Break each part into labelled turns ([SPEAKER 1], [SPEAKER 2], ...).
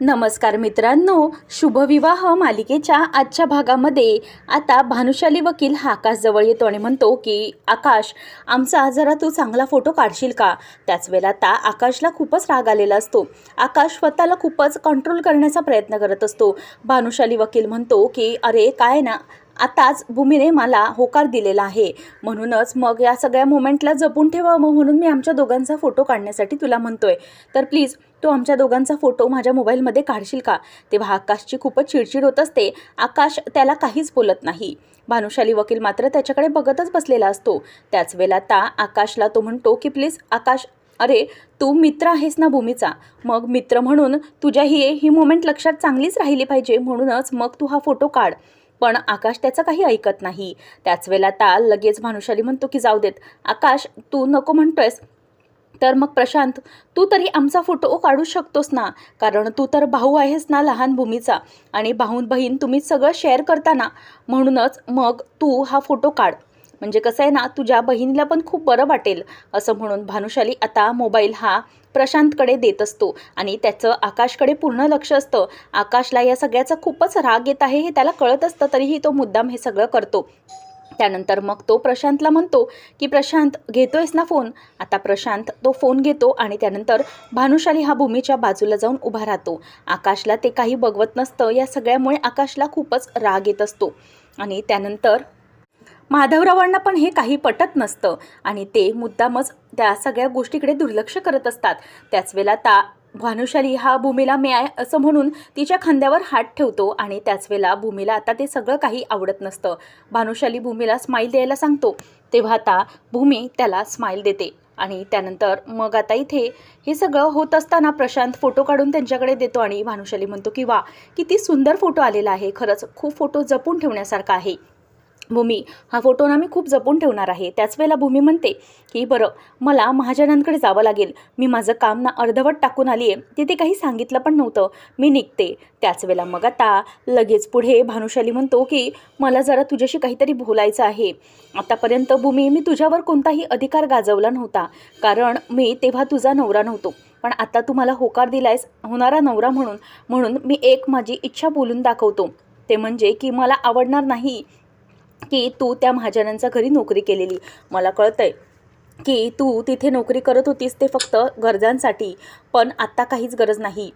[SPEAKER 1] नमस्कार मित्रांनो शुभविवाह मालिकेच्या आजच्या भागामध्ये. आता भानुशाली वकील हा आकाशजवळ येतो आणि म्हणतो की आकाश आमचा जरा तू चांगला फोटो काढशील का? त्याच वेळेला आता आकाशला खूपच राग आलेला असतो. आकाश स्वतःला खूपच कंट्रोल करण्याचा प्रयत्न करत असतो. भानुशाली वकील म्हणतो की अरे काय ना आताच भूमीने मला होकार दिलेला आहे. म्हणूनच मग या सगळ्या मोमेंटला जपून ठेवावं म्हणून मी आमच्या दोघांचा फोटो काढण्यासाठी तुला म्हणतोय. तर प्लीज तू आमच्या दोघांचा फोटो माझ्या मोबाईलमध्ये काढशील का? तेव्हा आकाशची खूपच चिडचिड होत असते. आकाश त्याला काहीच बोलत नाही. भानुशाली वकील मात्र त्याच्याकडे बघतच बसलेला असतो. त्याच वेळेला ता आकाशला तो म्हणतो की प्लीज आकाश अरे तू मित्र आहेस ना भूमीचा? मग मित्र म्हणून तुझ्या ही ही मोमेंट लक्षात चांगलीच राहिली पाहिजे. म्हणूनच मग तू हा फोटो काढ. पण आकाश त्याचं काही ऐकत नाही. त्याच वेळेला आता लगेच भानुशाली म्हणतो की जाऊ देत. आकाश तू नको म्हणतोयस. तर मग प्रशांत तू तरी आमचा फोटो काढू शकतोस ना. कारण तू तर भाऊ आहेस ना लहान भूमीचा. आणि भाऊन बहीण तुम्ही सगळं शेअर करताना म्हणूनच मग तू हा फोटो काढ. म्हणजे कसं आहे ना तुझ्या बहिणीला पण खूप बरं वाटेल. असं म्हणून भानुशाली आता मोबाईल हा प्रशांतकडे देत असतो. आणि त्याचं आकाशकडे पूर्ण लक्ष असतं. आकाशला या सगळ्याचा खूपच राग येत आहे हे त्याला कळत असतं तरीही तो मुद्दाम हे सगळं करतो. त्यानंतर मग तो प्रशांतला म्हणतो की प्रशांत घेतोयस ना फोन? आता प्रशांत तो फोन घेतो आणि त्यानंतर भानुशाली हा भूमीच्या बाजूला जाऊन उभा राहतो. आकाशला ते काही बघवत नसतं. या सगळ्यामुळे आकाशला खूपच राग येत असतो. आणि त्यानंतर माधवरावांना पण हे काही पटत नसतं. आणि ते मुद्दामच त्या सगळ्या गोष्टीकडे दुर्लक्ष करत असतात. त्याच वेळेला ता भानुशाली हा भूमीला मिळाय असं म्हणून तिच्या खांद्यावर हात ठेवतो आणि त्याच वेळेला भूमीला आता ते सगळं काही आवडत नसतं. भानुशाली भूमीला स्माईल द्यायला सांगतो. तेव्हा आता भूमी त्याला स्माईल देते. आणि त्यानंतर मग आता इथे हे सगळं होत असताना प्रशांत फोटो काढून त्यांच्याकडे देतो आणि भानुशाली म्हणतो की वा किती सुंदर फोटो आलेला आहे. खरंच खूप फोटो जपून ठेवण्यासारखा आहे. भूमी. हा फोटो ना मी खूप जपून ठेवणार आहे. त्याच वेळेला भूमी म्हणते की बरं मला महाजनांकडे जावं लागेल. मी माझं काम ना अर्धवट टाकून आली आहे तिथे काही सांगितलं पण नव्हतं. मी निघते. त्याच वेळेला मग आता लगेच पुढे भानुशाली म्हणतो की मला जरा तुझ्याशी काहीतरी बोलायचं आहे. आतापर्यंत भूमी मी तुझ्यावर कोणताही अधिकार गाजवला नव्हता. कारण मी तेव्हा तुझा नवरा नव्हतो. पण आता तू मला होकार दिलायस होणारा नवरा म्हणून म्हणून मी एक माझी इच्छा बोलून दाखवतो. ते म्हणजे की मला आवडणार नाही की तू त्या महाजनांच्या घरी नोकरी केलेली. मला कळतंय की तू तिथे नोकरी करत होतीस ते फक्त गरजांसाठी पण आत्ता काहीच गरज नाही.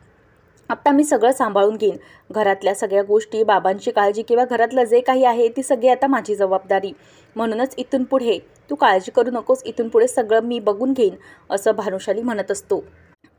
[SPEAKER 1] आत्ता मी सगळं सांभाळून घेईन. घरातल्या सगळ्या गोष्टी बाबांची काळजी किंवा घरातलं जे काही आहे ती सगळी आता माझी जबाबदारी. म्हणूनच इथून पुढे तू काळजी करू नकोस इथून पुढे सगळं मी बघून घेईन असं भानुशाली म्हणत असतो.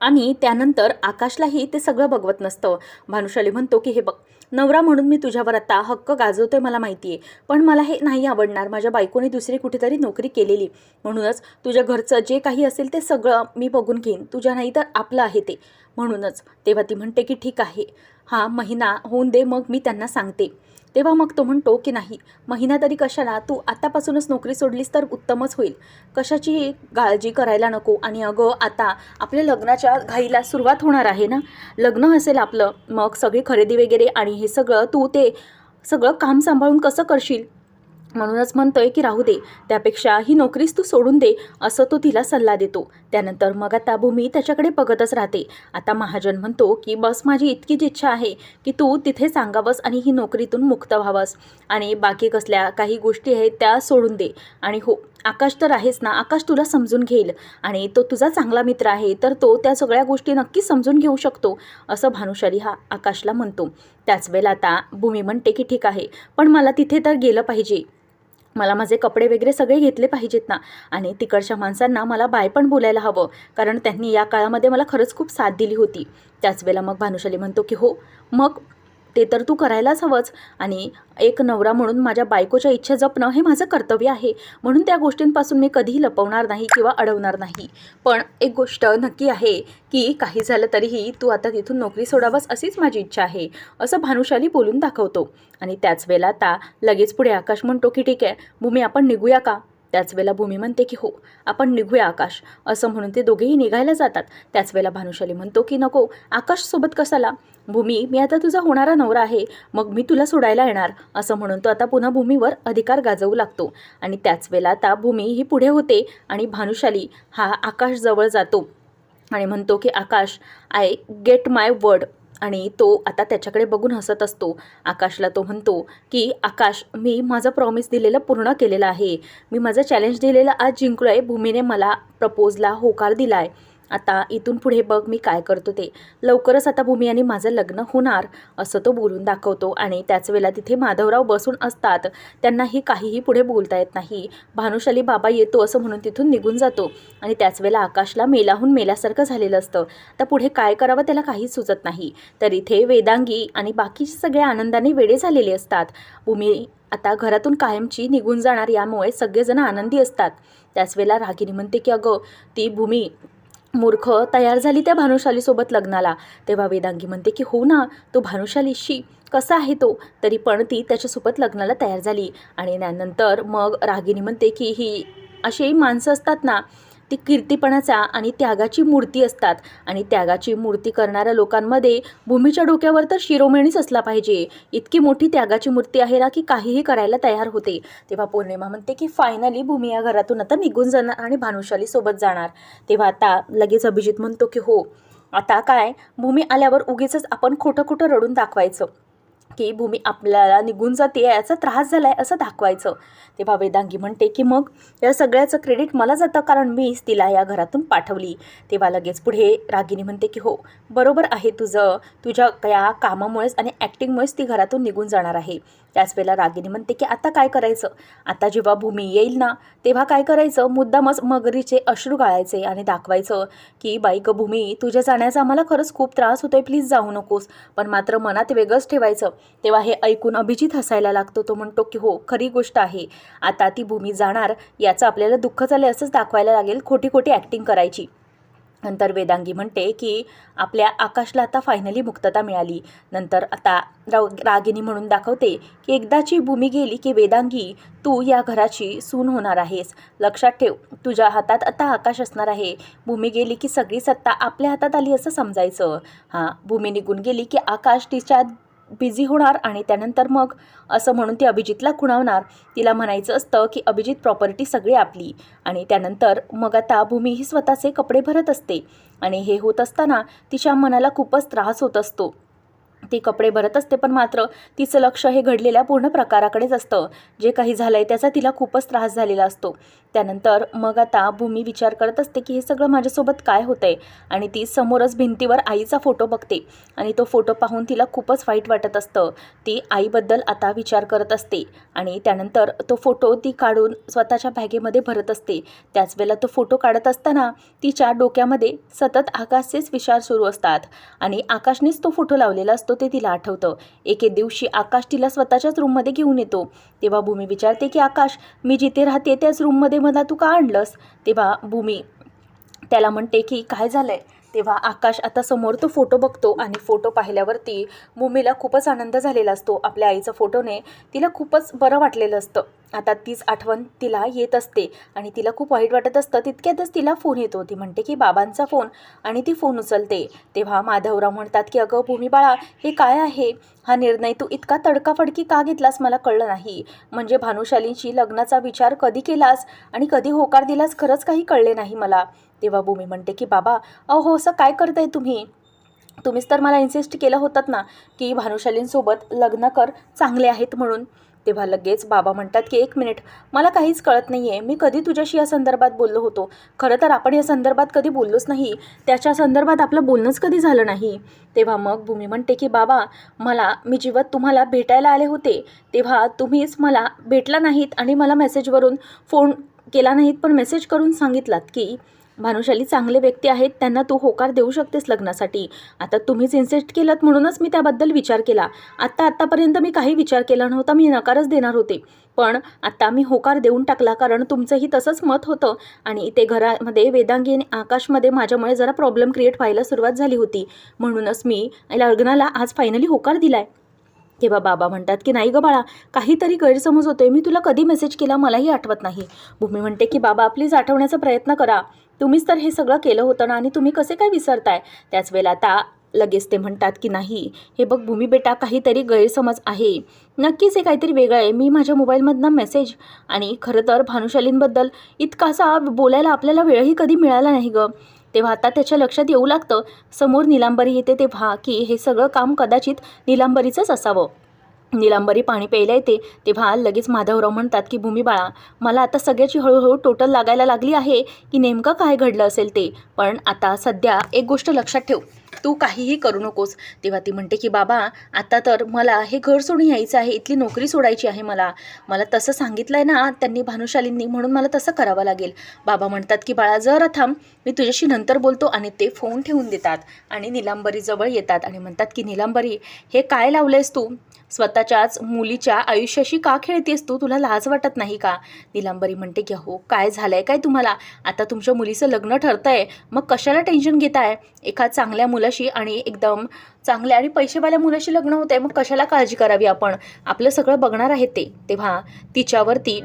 [SPEAKER 1] आणि त्यानंतर आकाशलाही ते सगळं बघवत नसतं. भानुशाली म्हणतो की हे बघ नवरा म्हणून मी तुझ्यावर आता हक्क गाजवतोय मला माहिती आहे पण मला हे नाही आवडणार. माझ्या बायकोने दुसरी कुठेतरी नोकरी केलेली. म्हणूनच तुझ्या घरचं जे काही असेल ते सगळं मी बघून घेईन. तुझ्या नाही तर आपलं आहे ते. म्हणूनच तेव्हा ती म्हणते की ठीक आहे. हा महिना होऊन दे मग मी त्यांना सांगते. तेव्हा मग तो म्हणतो की नाही महिना तरी कशाला तू आतापासूनच नोकरी सोडलीस तर उत्तमच होईल. कशाची काळजी करायला नको आणि अगं आता आपल्या लग्नाच्या घाईला सुरुवात होणार आहे ना? लग्न असेल आपलं मग सगळी खरेदी वगैरे आणि हे सगळं तू ते सगळं काम सांभाळून कसं करशील? म्हणूनच म्हणतोय की राहू दे त्यापेक्षा ही नोकरीच तू सोडून दे असं तो तिला सल्ला देतो. त्यानंतर मग आता भूमी त्याच्याकडे बघतच राहते. आता महाजन म्हणतो की बस माझी इतकीच इच्छा आहे की तू तिथे सांगावंस आणि ही नोकरीतून मुक्त व्हावंस. आणि बाकी कसल्या काही गोष्टी आहेत त्या सोडून दे. आणि हो आकाश तर आहेस ना आकाश तुला समजून घेईल. आणि तो तुझा चांगला मित्र आहे तर तो त्या सगळ्या गोष्टी नक्कीच समजून घेऊ शकतो. असं भानुशाली हा आकाशला म्हणतो. त्याच वेळेला आता भूमी म्हणते की ठीक आहे पण मला तिथे तर गेलं पाहिजे. मला माझे कपडे वगैरे सगळे घेतले पाहिजेत ना. आणि तिकडच्या माणसांना मला बाय पण बोलायला हवं कारण त्यांनी या काळामध्ये मला खरंच खूप साथ दिली होती. त्याच वेळेला मग भानुशाली म्हणतो की हो मग ते तर तू करायलाच हवंच. आणि एक नवरा म्हणून माझ्या बायकोच्या इच्छा जपणं हे माझं कर्तव्य आहे. म्हणून त्या गोष्टींपासून मी कधीही लपवणार नाही किंवा अडवणार नाही. पण एक गोष्ट नक्की आहे की काही झालं तरीही तू आता तिथून नोकरी सोडावंस अशीच माझी इच्छा आहे असं भानुशाली बोलून दाखवतो. आणि त्याच वेळेला आता लगेच पुढे आकाश म्हणतो की ठीक आहे भूमी आपण निघूया का? त्याच वेळेला भूमी म्हणते की हो आपण निघूया आकाश. असं म्हणून ते दोघेही निघायला जातात. त्याच वेळेला भानुशाली म्हणतो की नको आकाशसोबत कसाला भूमी मी आता तुझा होणारा नवरा आहे मग मी तुला सोडायला येणार. असं म्हणून तो आता पुन्हा भूमीवर अधिकार गाजवू लागतो. आणि त्याच वेळेला आता भूमी ही पुढे होते आणि भानुशाली हा आकाशजवळ जातो आणि म्हणतो की Akash I get my word आणि तो आता त्याच्याकडे बघून हसत असतो. आकाशला तो म्हणतो की आकाश मी माझं प्रॉमिस दिलेलं पूर्ण केलेलं आहे. मी माझं चॅलेंज दिलेलं आज जिंकलो आहे भूमीने मला प्रपोजला होकार दिला आहे आता इथून पुढे बघ मी काय करतो ते. लवकरच आता भूमी आणि माझं लग्न होणार असं तो बोलून दाखवतो. आणि त्याच वेळेला तिथे माधवराव बसून असतात. त्यांनाही काहीही पुढे बोलता येत नाही. भानुशाली बाबा येतो असं म्हणून तिथून निघून जातो. आणि त्याच वेळेला आकाशला मेलाहून मेल्यासारखं झालेलं असतं. तर पुढे काय करावं त्याला काहीच सुचत नाही. तर इथे वेदांगी आणि बाकीचे सगळे आनंदाने वेडे झालेले असतात. भूमी आता घरातून कायमची निघून जाणार यामुळे सगळेजण आनंदी असतात. त्याच वेळेला रागिनी म्हणते की अगं ती भूमी मूर्ख तयार झाली त्या भानुशालीसोबत लग्नाला. तेव्हा वेदांगी म्हणते की हो ना तो भानुशालीशी कसा आहे तो? तरी पण ती त्याच्यासोबत लग्नाला तयार झाली. आणि त्यानंतर मग रागिनी म्हणते की ही अशी माणसं असतात ना ती कीर्तीपणाचा आणि त्यागाची मूर्ती असतात. आणि त्यागाची मूर्ती करणाऱ्या लोकांमध्ये भूमीच्या डोक्यावर तर शिरोमणीच असला पाहिजे. इतकी मोठी त्यागाची मूर्ती आहे ना की काहीही करायला तयार होते. तेव्हा पौर्णिमा म्हणते की फायनली भूमी या घरातून आता निघून जाणार आणि भानुशाली सोबत जाणार. तेव्हा आता लगेच अभिजित म्हणतो की हो आता काय? भूमी आल्यावर उगीच आपण खोटं खोटं रडून दाखवायचं. की भूमी आपल्याला निघून जाते याचा त्रास झाला आहे असं दाखवायचं. तेव्हा वेदांगी म्हणते की मग या सगळ्याचं क्रेडिट मला जातं कारण मीच तिला या घरातून पाठवली. तेव्हा लगेच पुढे रागिनी म्हणते की हो बरोबर आहे तुझं. तुझ्या या कामामुळेच आणि ॲक्टिंगमुळेच ती घरातून निघून जाणार आहे. त्याच वेळेला रागिनी म्हणते की आता काय करायचं? आता जेव्हा भूमी येईल ना तेव्हा काय करायचं? मुद्दामच मगरीचे अश्रू गाळायचे आणि दाखवायचं की बाईक भूमी तुझ्या जाण्याचा आम्हाला खरंच खूप त्रास होतोय. प्लीज जाऊ नकोस. पण मात्र मनात वेगळंच ठेवायचं. तेव्हा हे ऐकून अभिजित हसायला लागतो. तो म्हणतो की हो खरी गोष्ट आहे. आता ती भूमी जाणार याचं आपल्याला दुःख झालं असंच दाखवायला लागेल. खोटी खोटी ॲक्टिंग करायची. नंतर वेदांगी म्हणते की आपल्या आकाशला आता फायनली मुक्तता मिळाली. नंतर आता राव रागिनी म्हणून दाखवते की एकदाची भूमी गेली की वेदांगी तू या घराची सून होणार आहेस. लक्षात ठेव तुझ्या हातात आता आकाश असणार आहे. भूमी गेली की सगळी सत्ता आपल्या हातात आली असं समजायचं. हां भूमी निघून गेली की आकाश तिच्या बिझी होणार आणि त्यानंतर मग असं म्हणून ती अभिजितला खुणावणार. तिला म्हणायचं असतं की अभिजित प्रॉपर्टी सगळी आपली. आणि त्यानंतर मग आता भूमी ही स्वतःचे कपडे भरत असते. आणि हे होत असताना तिच्या मनाला खूपच त्रास होत असतो. ती कपडे भरत असते पण मात्र तिचं लक्ष हे घडलेल्या पूर्ण प्रकाराकडेच असतं. जे काही झालं आहे त्याचा तिला खूपच त्रास झालेला असतो. त्यानंतर मग आता भूमी विचार करत असते की हे सगळं माझ्यासोबत काय होतं आहे आणि ती समोरच भिंतीवर आईचा फोटो बघते. आणि तो फोटो पाहून तिला खूपच वाईट वाटत असतं. ती आईबद्दल आता विचार करत असते. आणि त्यानंतर तो फोटो ती काढून स्वतःच्या बॅगेमध्ये भरत असते. त्याच वेळेला तो फोटो काढत असताना तिच्या डोक्यामध्ये सतत आकाशचेच विचार सुरू असतात. आणि आकाशनेच तो फोटो लावलेला असतो. ते तिला आठवतं. एके दिवशी आकाश तिला स्वतःच्याच रूममध्ये घेऊन येतो. तेव्हा भूमी विचारते की आकाश मी जिथे राहते त्याच रूममध्ये मला तू का आणलंस? तेव्हा भूमी त्याला म्हणते की काय झालं आहे तेव्हा आकाश आता समोर तो फोटो बघतो आणि फोटो पाहिल्यावरती मुमीला खूपच आनंद झालेला असतो. आपल्या आईचा फोटोने तिला खूपच बरं वाटलेलं असतं. आता तीच आठवण तिला येत असते आणि तिला खूप वाईट वाटत असतं. तितक्यातच तिला फोन येतो. ती म्हणते की बाबांचा फोन. आणि ती फोन उचलते. तेव्हा माधवराव म्हणतात की अगं भूमीबाळा हे काय आहे? हा निर्णय तू इतका तडकाफडकी का घेतलास? मला कळलं नाही. म्हणजे भानुशालींशी लग्नाचा विचार कधी केलास आणि कधी होकार दिलास खरंच काही कळले नाही मला. तेव्हा भूमी म्हणते की बाबा अहो असं काय करताय तुम्ही? तुम्हीच तर मला इन्सिस्ट केलं होतात ना की भानुशालींसोबत लग्न कर चांगले आहेत म्हणून. तेव्हा लगेच बाबा म्हणतात की एक मिनिट मला काहीच कळत नाही आहे मी कधी तुझ्याशी या संदर्भात बोललो होतो? खरं तर आपण या संदर्भात कधी बोललोच नाही. त्याच्या संदर्भात आपलं बोलणंच कधी झालं नाही. तेव्हा मग भूमी म्हणते की बाबा मला मी जेव्हा तुम्हाला भेटायला आले होते तेव्हा तुम्हीच मला भेटला नाहीत आणि मला मेसेजवरून फोन केला नाहीत पण मेसेज करून सांगितलात की भानुशाली चांगले व्यक्ती आहेत त्यांना तू होकार देऊ शकतेस लग्नासाठी. आता तुम्हीच इन्सिस्ट केलं म्हणूनच मी त्याबद्दल विचार केला. आत्ता आत्तापर्यंत मी काही विचार केला नव्हता मी नकारच देणार होते. पण आत्ता मी होकार देऊन टाकला कारण तुमचंही तसंच मत होतं आणि इथे घरामध्ये वेदांगी आणि आकाशमध्ये माझ्यामुळे जरा प्रॉब्लेम क्रिएट व्हायला सुरुवात झाली होती. म्हणूनच मी लग्नाला आज फायनली होकार दिला आहे तेव्हा बाबा म्हणतात की नाही ग बाळा काहीतरी गैरसमज होतोय. मी तुला कधी मेसेज केला? मलाही आठवत नाही. भूमी म्हणते की बाबा प्लीज आठवण्याचा प्रयत्न करा. तुम्हीच तर हे सगळं केलं होतं ना आणि तुम्ही कसे काय विसरताय? त्याच वेळेला आता लगेच ते म्हणतात की नाही हे बघ भूमी बेटा काहीतरी गैरसमज आहे. नक्कीच हे काहीतरी वेगळं आहे. मी माझ्या मोबाईलमधनं मेसेज आणि खरं तर भानुशालींबद्दल इतकासा बोलायला आपल्याला वेळही कधी मिळाला नाही गं. तेव्हा आता त्याच्या लक्षात येऊ लागतं. समोर निलांबरी येते तेव्हा की हे सगळं काम कदाचित निलांबरीचंच असावं. निलांबरी पाणी प्यायला येते तेव्हा लगेच माधवराव म्हणतात की भूमी बाळा मला आता सगळ्याची हळूहळू टोटल लागायला लागली आहे की नेमकं काय घडलं असेल ते? पण आता सध्या एक गोष्ट लक्षात ठेव. तू काहीही करू नकोस. तेव्हा ती म्हणते की बाबा आता तर मला हे घर सोडून यायचं आहे. इथली नोकरी सोडायची आहे मला. मला तसं सांगितलं आहे ना त्यांनी भानुशालींनी म्हणून मला तसं करावं लागेल. बाबा म्हणतात की बाळा जरा थांब. मी तुझ्याशी नंतर बोलतो आणि ते फोन ठेवून देतात आणि निलांबरीजवळ येतात आणि म्हणतात की निलांबरी हे काय लावलंयस तू? स्वतःच्याच मुलीच्या आयुष्याशी का खेळतेस तू? तुला लाज वाटत नाही का? निलांबरी म्हणते की हो काय झालंय काय तुम्हाला? आता तुमच्या मुलीचं लग्न ठरतंय. मग कशाला टेन्शन घेताय? एका चांगल्या मुलाशी आणि एकदम चांगल्या आणि पैसेवाल्या मुलाशी लग्न होत आहे मग कशाला काळजी करावी आपण? आपलं सगळं बघणार आहे ते. तेव्हा तिच्यावरती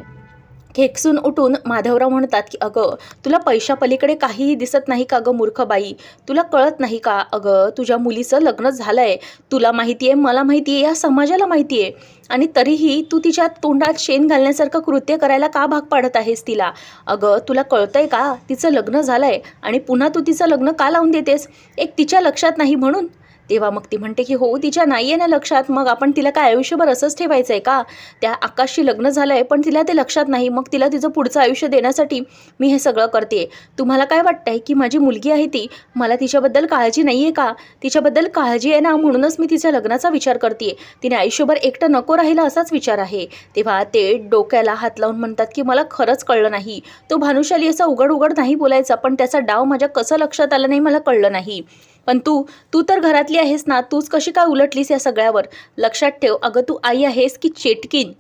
[SPEAKER 1] खेकसून उठून माधवराव म्हणतात की अगं तुला पैशापलीकडे काहीही दिसत नाही का गं मूर्ख बाई? तुला कळत नाही का? अगं तुझ्या मुलीचं लग्न झालं आहे तुला माहिती आहे मला माहिती आहे या समाजाला माहिती आहे. आणि तरीही तू तिच्या तोंडात शेण घालण्यासारखं कृत्य करायला का भाग पाडत आहेस तिला? अगं तुला कळतंय का? तिचं लग्न झालं आहे आणि पुन्हा तू तिचं लग्न का लावून देतेस? एक तिच्या लक्षात नाही म्हणून तेव्हा मग ती म्हणते की हो तिच्या नाही आहे ना लक्षात. मग आपण तिला काय आयुष्यभर असंच ठेवायचं आहे का? त्या आकाशशी लग्न झालं आहे पण तिला ते लक्षात नाही. मग तिला तिचं पुढचं आयुष्य देण्यासाठी मी हे सगळं करते तुम्हाला काय वाटतंय की माझी मुलगी आहे ती? मला तिच्याबद्दल काळजी नाही आहे का? तिच्याबद्दल काळजी आहे ना म्हणूनच मी तिच्या लग्नाचा विचार करते तिने आयुष्यभर एकटं नको राहिलं असाच विचार आहे. तेव्हा ते डोक्याला हात लावून म्हणतात की मला खरंच कळलं नाही. तो भानुशाली असा उघड उघड नाही बोलायचा पण त्याचा डाव माझ्या कसं लक्षात आलं नाही मला कळलं नाही. पण तू तू तर घरातली आहेस ना तूच कशी काय उलटलीस या सगळ्यावर? लक्षात ठेव अगं तू आई आहेस की चेटकीन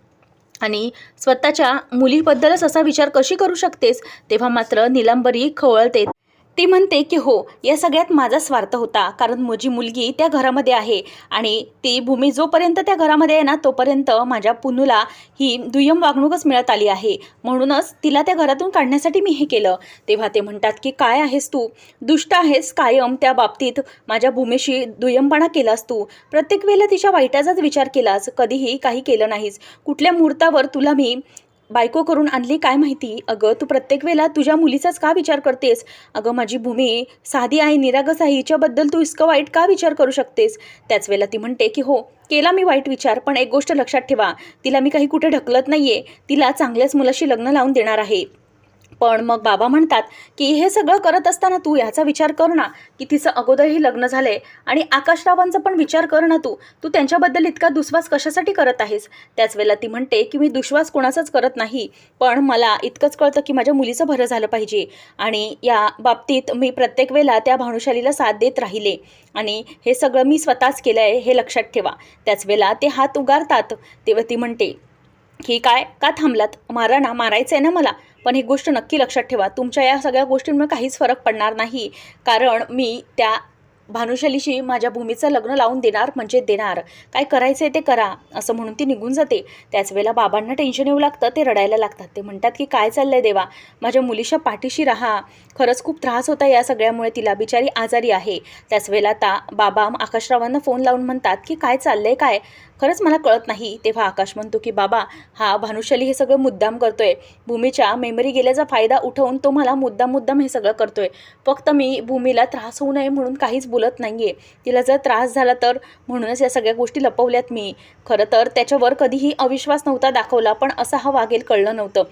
[SPEAKER 1] आणि स्वतःच्या मुलीबद्दलच असा विचार कशी करू शकतेस? तेव्हा मात्र निलांबरी खवळते. ती म्हणते की हो या सगळ्यात माझा स्वार्थ होता कारण माझी मुलगी त्या घरामध्ये आहे आणि ती भूमी जोपर्यंत त्या घरामध्ये आहे ना तोपर्यंत माझ्या पुनूला ही दुय्यम वागणूकच मिळत आली आहे. म्हणूनच तिला त्या घरातून काढण्यासाठी मी हे केलं. तेव्हा ते म्हणतात की काय आहेस तू? दुष्ट आहेस कायम त्या बाबतीत. माझ्या भूमीशी दुय्यमपणा केलास तू. प्रत्येक वेळेला तिच्या वाईटाचाच विचार केलास. कधीही काही केलं नाहीस. कुठल्या मुहूर्तावर तुला मी बायको करून आणली काय माहिती? अगं तू प्रत्येक वेळेला तुझ्या मुलीचाच का विचार करतेस? अगं माझी भूमी साधी आहे निरागस आहे हिच्याबद्दल तू इतकं वाईट का विचार करू शकतेस? त्याच वेळेला ती म्हणते की हो केला मी वाईट विचार पण एक गोष्ट लक्षात ठेवा. तिला मी काही कुठे ढकलत नाहीये. तिला चांगल्याच मुलाशी लग्न लावून देणार आहे. पण मग बाबा म्हणतात की हे सगळं करत असताना तू याचा विचार कर ना की तिचं अगोदरही लग्न झालंय आणि आकाशरावांचा पण विचार कर ना तू. तू त्यांच्याबद्दल इतका दुश्वास कशासाठी करत आहेस? त्याच वेळेला ती म्हणते की मी दुश्वास कोणाचाच करत नाही पण मला इतकंच कळतं की माझ्या मुलीचं भरं झालं पाहिजे आणि या बाबतीत मी प्रत्येक वेळेला त्या भानुशालीला साथ देत राहिले आणि हे सगळं मी स्वतःच केलं आहे हे लक्षात ठेवा. त्याच वेळेला ते हात उगारतात. तेव्हा ती म्हणते की काय का थांबलात? मारा ना मारायचं आहे ना मला. पण ही गोष्ट नक्की लक्षात ठेवा तुमच्या या सगळ्या गोष्टींमुळे काहीच फरक पडणार नाही. कारण मी त्या भानुशालीशी माझ्या भूमीचं लग्न लावून देणार म्हणजे देणार. काय करायचं आहे ते करा असं म्हणून ती निघून जाते. त्याच वेळेला बाबांना टेन्शन येऊ लागतं ते रडायला लागतात. ते म्हणतात की काय चाललंय देवा? माझ्या मुलीच्या पाठीशी राहा. खरंच खूप त्रास होता या सगळ्यामुळे तिला. बिचारी आजारी आहे. त्याच वेळेला ता बाबा आकाशरावांना फोन लावून म्हणतात की काय चाललंय काय? खरंच मला कळत नाही. तेव्हा आकाश म्हणतो की बाबा हा भानुशाली हे सगळं मुद्दाम करतोय. भूमीच्या मेमरी गेल्याचा फायदा उठवून तो मला मुद्दाम मुद्दाम हे सगळं करतोय. फक्त मी भूमीला त्रास होऊ नये म्हणून काहीच बोलत नाहीये. तिला जर त्रास झाला तर म्हणूनच या सगळ्या गोष्टी लपवल्यात मी. खरं तर त्याच्यावर कधीही अविश्वास नव्हता दाखवला पण असा हा वागेल कळलं नव्हतं.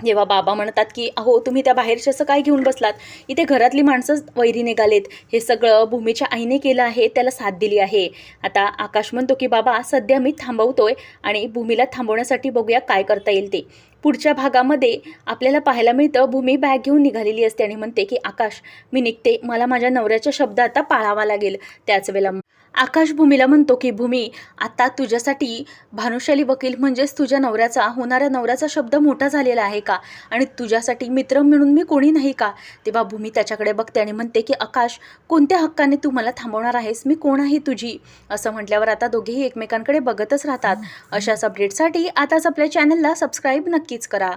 [SPEAKER 1] जेव्हा बाबा म्हणतात की अहो तुम्ही त्या बाहेरचे असं काय घेऊन बसलात? इथे घरातली माणसं वैरी निघालेत. हे सगळं भूमीच्या आईने केलं आहे त्याला साथ दिली आहे. आता आकाश म्हणतो की बाबा सध्या मी थांबवतोय आणि भूमीला थांबवण्यासाठी बघूया काय करता येईल ते. पुढच्या भागामध्ये आपल्याला पाहायला मिळतं भूमी बॅग घेऊन निघालेली असते आणि म्हणते की आकाश मी निघते. मला माझ्या नवऱ्याच्या शब्द आता पाळावा लागेल. त्याच वेळेला आकाश भूमीला म्हणतो की भूमी आता तुझ्यासाठी भानुशाली वकील म्हणजेच तुझ्या नवऱ्याचा होणाऱ्या नवऱ्याचा शब्द मोठा झालेला आहे का? आणि तुझ्यासाठी मित्र म्हणून मी कोणी नाही का? तेव्हा भूमी त्याच्याकडे बघते आणि म्हणते की आकाश कोणत्या हक्काने तू मला थांबवणार आहेस? मी कोण आहे तुझी? असं म्हटल्यावर आता दोघेही एकमेकांकडे बघतच राहतात. अशाच अपडेटसाठी आताच आपल्या चॅनलला सबस्क्राईब नक्कीच करा.